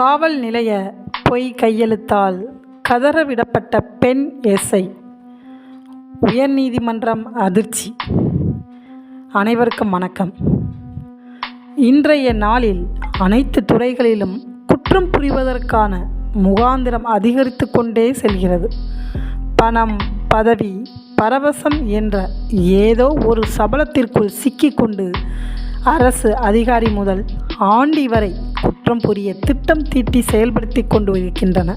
காவல் நிலைய பொய் கையெழுத்தால் கதறவிடப்பட்ட பெண் எஸ்ஐ. உயர்நீதிமன்றம் அதிர்ச்சி. அனைவருக்கும் வணக்கம். இன்றைய நாளில் அனைத்து துறைகளிலும் குற்றம் புரிவதற்கான முகாந்திரம் அதிகரித்து கொண்டே செல்கிறது. பணம் பதவி பரவசம் என்ற ஏதோ ஒரு சபலத்திற்குள் சிக்கிக்கொண்டு அரசு அதிகாரி முதல் ஆண்டி வரை குற்றம் புரிய திட்டம் தீட்டி செயல்படுத்தி கொண்டு இருக்கின்றன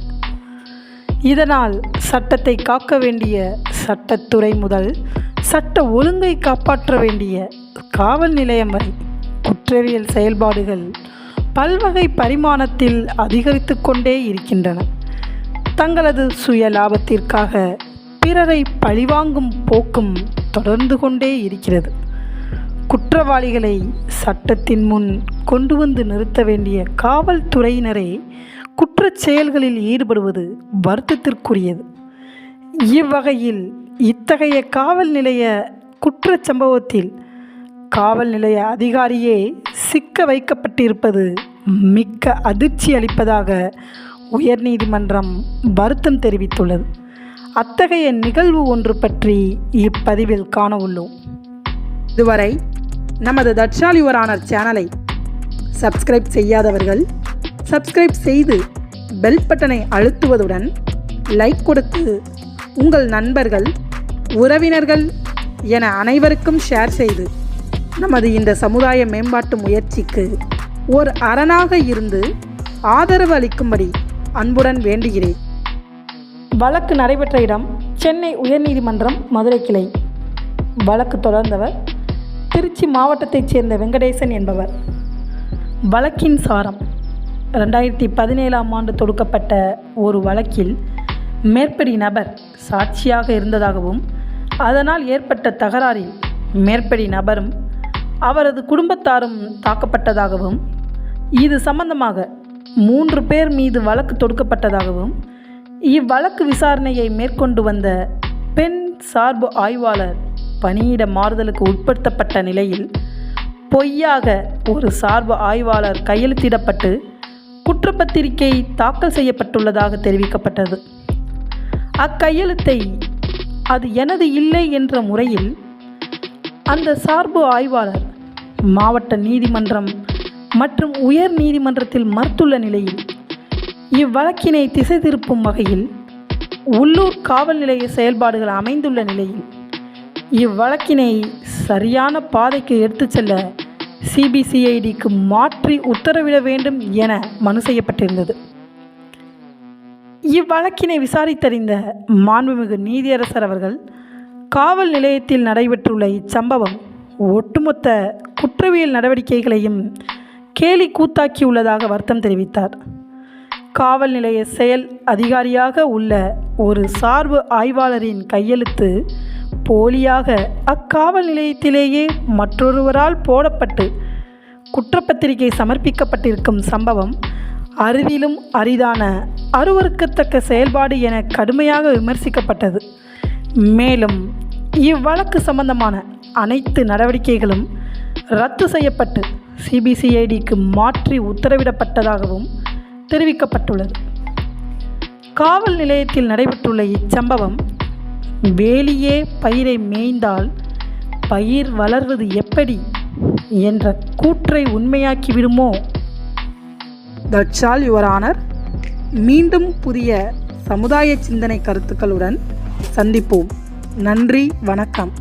இதனால் சட்டத்தை காக்க வேண்டிய சட்டத்துறை முதல் சட்ட ஒழுங்கை காப்பாற்ற வேண்டிய காவல் நிலையம் வரை குற்றவியல் செயல்பாடுகள் பல்வகை பரிமாணத்தில் அதிகரித்து கொண்டே இருக்கின்றன. தங்களது சுய லாபத்திற்காக பிறரை பழிவாங்கும் போக்கும் தொடர்ந்து கொண்டே இருக்கிறது. குற்றவாளிகளை சட்டத்தின் முன் கொண்டு வந்து நிறுத்த வேண்டிய காவல்துறையினரே குற்றச் செயல்களில் ஈடுபடுவது வருத்தத்திற்குரியது. இவ்வகையில் இத்தகைய காவல் நிலைய குற்றச் சம்பவத்தில் காவல் நிலைய அதிகாரியே சிக்க வைக்கப்பட்டிருப்பது மிக்க அதிர்ச்சி அளிப்பதாக உயர்நீதிமன்றம் வருத்தம் தெரிவித்துள்ளது. அத்தகைய நிகழ்வு ஒன்று பற்றி இப்பதிவில் காண உள்ளோம். இதுவரை நமது தட்சாலி ஆனர் சேனலை சப்ஸ்கிரைப் செய்யாதவர்கள் சப்ஸ்கிரைப் செய்து பெல் பட்டனை அழுத்துவதுடன் லைக் கொடுத்து உங்கள் நண்பர்கள் உறவினர்கள் என அனைவருக்கும் ஷேர் செய்து நமது இந்த சமுதாய மேம்பாட்டு முயற்சிக்கு ஒரு அரணாக இருந்து ஆதரவு அளிக்கும்படி அன்புடன் வேண்டுகிறேன். வழக்கு நடைபெற்ற இடம் சென்னை உயர்நீதிமன்றம் மதுரை கிளை. வழக்கு தொடர்ந்தவர் திருச்சி மாவட்டத்தைச் சேர்ந்த வெங்கடேசன் என்பவர். வழக்கின் சாரம். ரெண்டாயிரத்தி பதினேழாம் ஆண்டு தொடுக்கப்பட்ட ஒரு வழக்கில் மேற்படி நபர் சாட்சியாக இருந்ததாகவும் அதனால் ஏற்பட்ட தகராறில் மேற்படி நபரும் அவரது குடும்பத்தாரும் தாக்கப்பட்டதாகவும் இது சம்பந்தமாக மூன்று பேர் மீது வழக்கு தொடுக்கப்பட்டதாகவும் இவ்வழக்கு விசாரணையை மேற்கொண்டு வந்த பெண் சார்பு ஆய்வாளர் பணியிட மாறுதலுக்கு உட்படுத்தப்பட்ட நிலையில் பொய்யாக ஒரு சார்பு ஆய்வாளர் கையெழுத்திடப்பட்டு குற்றப்பத்திரிகை தாக்கல் செய்யப்பட்டுள்ளதாக தெரிவிக்கப்பட்டது. அக்கையெழுத்தை அது எனது இல்லை என்ற முறையில் அந்த சார்பு ஆய்வாளர் மாவட்ட நீதிமன்றம் மற்றும் உயர் நீதிமன்றத்தில் மறுத்துள்ள நிலையில் இவ்வழக்கினை திசை திருப்பும் வகையில் உள்ளூர் காவல் நிலைய செயல்பாடுகள் அமைந்துள்ள நிலையில் இவ்வழக்கினை சரியான பாதைக்கு எடுத்துச் செல்ல சிபிசிஐடிக்கு மாற்றி உத்தரவிட வேண்டும் என மனு செய்யப்பட்டிருந்தது. இவ்வழக்கினை விசாரித்தறிந்த மாண்புமிகு நீதியரசர் அவர்கள் காவல் நிலையத்தில் நடைபெற்றுள்ள இச்சம்பவம் ஒட்டுமொத்த குற்றவியல் நடவடிக்கைகளையும் கேலி கூத்தாக்கியுள்ளதாக வருத்தம் தெரிவித்தார். காவல் நிலைய செயல் அதிகாரியாக உள்ள ஒரு சார்பு ஆய்வாளரின் கையெழுத்து போலியாக அக்காவல் நிலையத்திலேயே மற்றொருவரால் போடப்பட்டு குற்றப்பத்திரிகை சமர்ப்பிக்கப்பட்டிருக்கும் சம்பவம் அரிதிலும் அரிதான அருவருக்கத்தக்க செயல்பாடு என கடுமையாக விமர்சிக்கப்பட்டது. மேலும் இவ்வழக்கு சம்பந்தமான அனைத்து நடவடிக்கைகளும் ரத்து செய்யப்பட்டு சிபிசிஐடிக்கு மாற்றி உத்தரவிடப்பட்டதாகவும் தெரிவிக்கப்பட்டுள்ளது. காவல் நிலையத்தில் நடைபெற்றுள்ள இச்சம்பவம் வேலியே பயிரை மேய்ந்தால் பயிர் வளர்வது எப்படி? என்ற கூற்றை உண்மையாக்கி விடுமோ? தட்சால் யுவர் ஆனர் மீண்டும் புதிய சமுதாய சிந்தனை கருத்துக்களுடன் சந்திப்போம். நன்றி வணக்கம்.